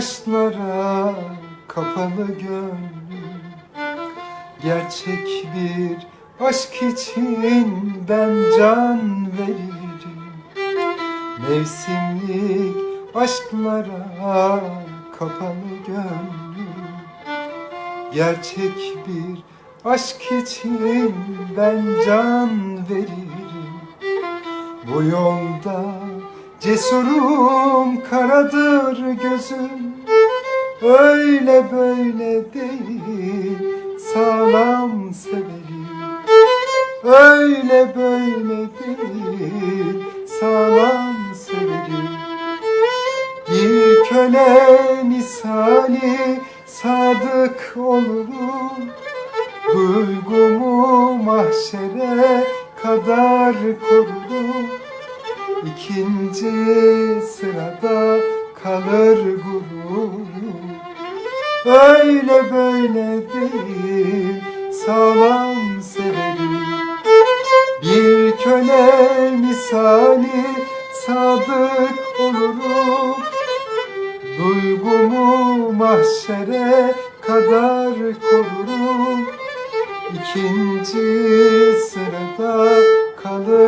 Aşklara kapalı gönlüm. Gerçek bir aşk için ben can veririm. Mevsimlik aşklara kapalı gönlüm. Gerçek bir aşk için ben can veririm. Bu yolda cesurum karadır gözüm Öyle böyle değil sağlam severim. Öyle böyle değil sağlam severim. Bir köle misali sadık olurum. Duygumu mahşere kadar korurum İkinci sırada kalır gururum Öyle böyle değil sağlam severim. Bir köle misali sadık olurum. Duygumu mahşere kadar korurum. İkinci sırada kalır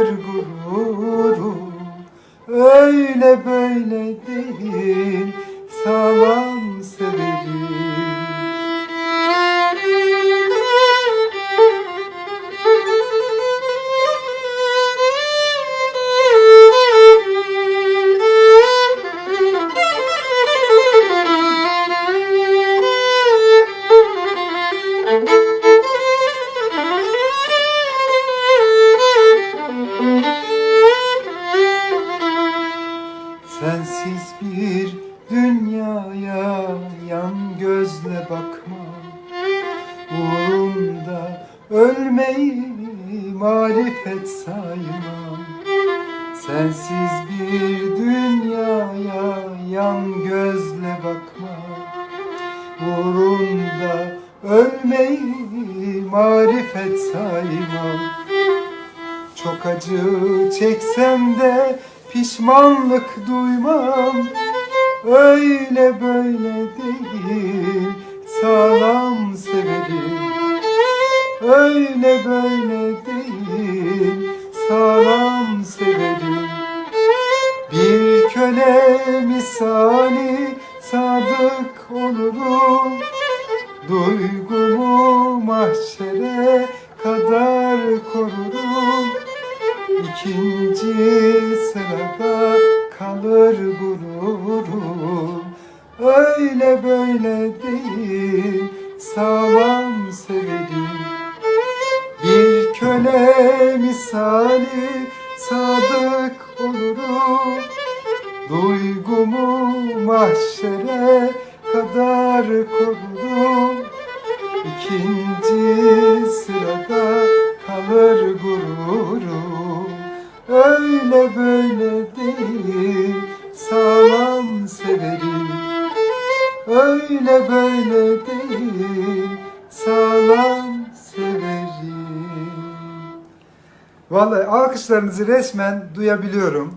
ölmeyi marifet saymam Sensiz bir dünyaya yan gözle bakma. Uğrunda ölmeyi marifet saymam çok acı çeksem de pişmanlık duymam. Öyle böyle değil sağlam Öyle böyle değil. Sağlam severim. Bir köle misali sadık olurum. Duygumu mahşere kadar korurum. İkinci sırada kalır gururum. Öyle böyle değil. Sağlam misali sadık olurum. Duygumu mahşere kadar korurum. İkinci sırada kalır gururum. Öyle böyle değil sağlam severim. Öyle böyle değil sağlam Vallahi alkışlarınızı resmen duyabiliyorum.